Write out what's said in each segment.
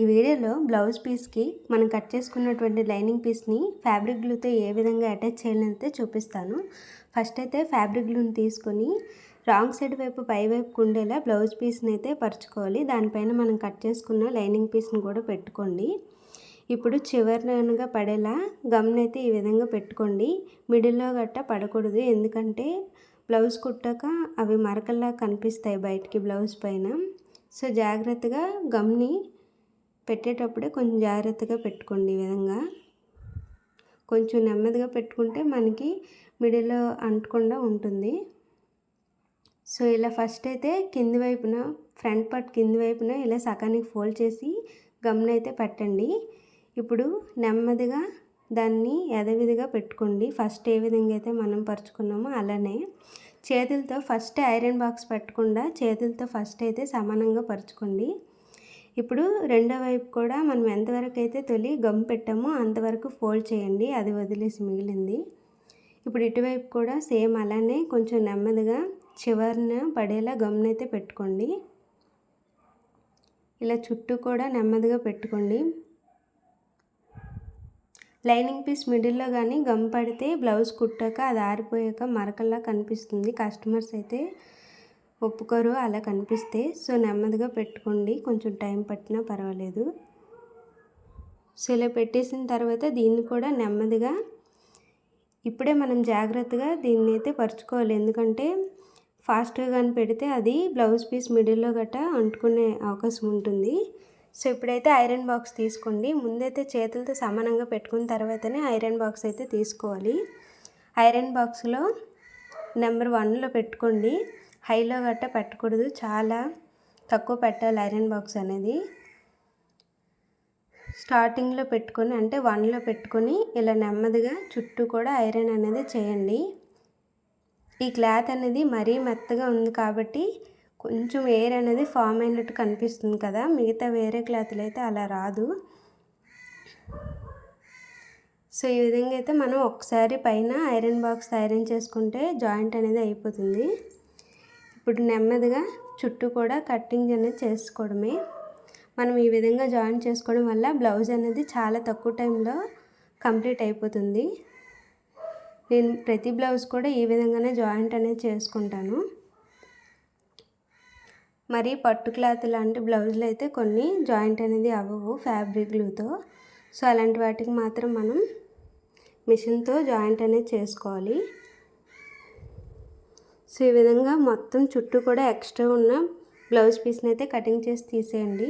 ఈ వీడియోలో బ్లౌజ్ పీస్కి మనం కట్ చేసుకున్నటువంటి లైనింగ్ పీస్ని ఫ్యాబ్రిక్ గ్లూతో ఏ విధంగా అటాచ్ చేయాలంటే చూపిస్తాను. ఫస్ట్ అయితే ఫ్యాబ్రిక్ గ్లూని తీసుకొని రాంగ్ సైడ్ వైపు పై వైపు ఉండేలా బ్లౌజ్ పీస్ని అయితే పరుచుకోవాలి. దానిపైన మనం కట్ చేసుకున్న లైనింగ్ పీస్ని కూడా పెట్టుకోండి. ఇప్పుడు చివరినగా పడేలా గమ్నైతే ఈ విధంగా పెట్టుకోండి. మిడిల్లో గట్ట పడకూడదు. ఎందుకంటే బ్లౌజ్ కుట్టాక అవి మరకల్లా కనిపిస్తాయి బయటికి బ్లౌజ్ పైన. సో జాగ్రత్తగా గమ్ని పెట్టేటప్పుడే కొంచెం జాగ్రత్తగా పెట్టుకోండి ఈ విధంగా. కొంచెం నెమ్మదిగా పెట్టుకుంటే మనకి మిడిల్లో అంటకుండా ఉంటుంది. సో ఇలా ఫస్ట్ అయితే కింది వైపున ఫ్రంట్ పార్ట్ కింది వైపున ఇలా సగానికి ఫోల్డ్ చేసి గమ్నైతే పెట్టండి. ఇప్పుడు నెమ్మదిగా దాన్ని యథవిధిగా పెట్టుకోండి. ఫస్ట్ ఏ విధంగా అయితే మనం పరుచుకున్నామో అలానే. చేతులతో ఫస్ట్ ఐరన్ బాక్స్ పెట్టకుండా చేతులతో ఫస్ట్ అయితే సమానంగా పరుచుకోండి. ఇప్పుడు రెండో వైపు కూడా మనం ఎంతవరకు అయితే తొలి గమ్ పెట్టామో అంతవరకు ఫోల్డ్ చేయండి అది వదిలేసి మిగిలింది. ఇప్పుడు ఇటువైపు కూడా సేమ్ అలానే కొంచెం నెమ్మదిగా చివరిన పడేలా గమ్నైతే పెట్టుకోండి. ఇలా చుట్టూ కూడా నెమ్మదిగా పెట్టుకోండి. లైనింగ్ పీస్ మిడిల్లో కానీ గమ్ పడితే బ్లౌజ్ కుట్టాక అది ఆరిపోయాక మరకల్లా కనిపిస్తుంది కస్టమర్స్ అయితే. ఒప్పుకోరు అలా కనిపిస్తే. సో నెమ్మదిగా పెట్టుకోండి. కొంచెం టైం పట్టినా పర్వాలేదు. సో ఇలా పెట్టేసిన తర్వాత దీన్ని కూడా నెమ్మదిగా ఇప్పుడే మనం జాగ్రత్తగా దీన్ని అయితే పరుచుకోవాలి. ఎందుకంటే ఫాస్ట్గా కానీ పెడితే అది బ్లౌజ్ పీస్ మిడిల్లో గట్ట అంటుకునే అవకాశం ఉంటుంది. సో ఇప్పుడైతే ఐరన్ బాక్స్ తీసుకోండి. ముందైతే చేతులతో సమానంగా పెట్టుకున్న తర్వాతనే ఐరన్ బాక్స్ అయితే తీసుకోవాలి. ఐరన్ బాక్స్లో నెంబర్ వన్లో పెట్టుకోండి. హైలో గట్ట పెట్టకూడదు. చాలా తక్కువ పెట్టాలి ఐరన్ బాక్స్ అనేది. స్టార్టింగ్లో పెట్టుకొని అంటే వన్లో పెట్టుకొని ఇలా నెమ్మదిగా చుట్టూ కూడా ఐరన్ అనేది చేయండి. ఈ క్లాత్ అనేది మరీ మెత్తగా ఉంది కాబట్టి కొంచెం ఎయిర్ అనేది ఫామ్ అయినట్టు కనిపిస్తుంది కదా. మిగతా వేరే క్లాత్లు అయితే అలా రాదు. సో ఈ విధంగా అయితే మనం ఒకసారి పైన ఐరన్ బాక్స్ ఐరన్ చేసుకుంటే జాయింట్ అనేది అయిపోతుంది. ఇప్పుడు నెమ్మదిగా చుట్టూ కూడా కట్టింగ్ అనేది చేసుకోవడమే. మనం ఈ విధంగా జాయిన్ చేసుకోవడం వల్ల బ్లౌజ్ అనేది చాలా తక్కువ టైంలో కంప్లీట్ అయిపోతుంది. నేను ప్రతి బ్లౌజ్ కూడా ఈ విధంగానే జాయింట్ అనేది చేసుకుంటాను. మరి పట్టు క్లాత్ లాంటి బ్లౌజులు అయితే కొన్ని జాయింట్ అనేది అవ్వవు ఫ్యాబ్రిక్ గ్లూతో సో అలాంటి వాటికి మాత్రం మనం మిషన్తో జాయింట్ అనేది చేసుకోవాలి. సో ఈ విధంగా మొత్తం చుట్టూ కూడా ఎక్స్ట్రా ఉన్న బ్లౌజ్ పీస్ని అయితే కటింగ్ చేసి తీసేయండి.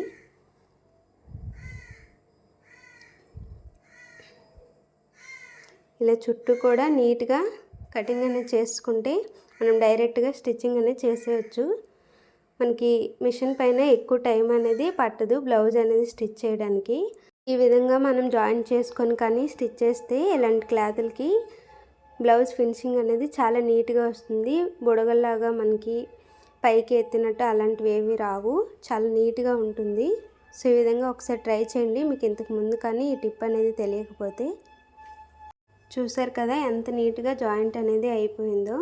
ఇలా చుట్టూ కూడా నీట్గా కటింగ్ అనేది చేసుకుంటే మనం డైరెక్ట్గా స్టిచ్చింగ్ అనేది చేసేయచ్చు. మనకి మిషన్ పైన ఎక్కువ టైం అనేది పట్టదు బ్లౌజ్ అనేది స్టిచ్ చేయడానికి. ఈ విధంగా మనం జాయిన్ చేసుకొని కానీ స్టిచ్ చేస్తే ఇలాంటి క్లాతులకి బ్లౌజ్ ఫినిషింగ్ అనేది చాలా నీట్గా వస్తుంది. బుడగల్లాగా మనకి పైకి ఎత్తినట్టు అలాంటివి ఏవి రావు. చాలా నీట్గా ఉంటుంది. సో ఈ విధంగా ఒకసారి ట్రై చేయండి. మీకు ఇంతకు ముందు కానీ ఈ టిప్ అనేది తెలియకపోతే. చూసారు కదా ఎంత నీట్గా జాయింట్ అనేది అయిపోయిందో.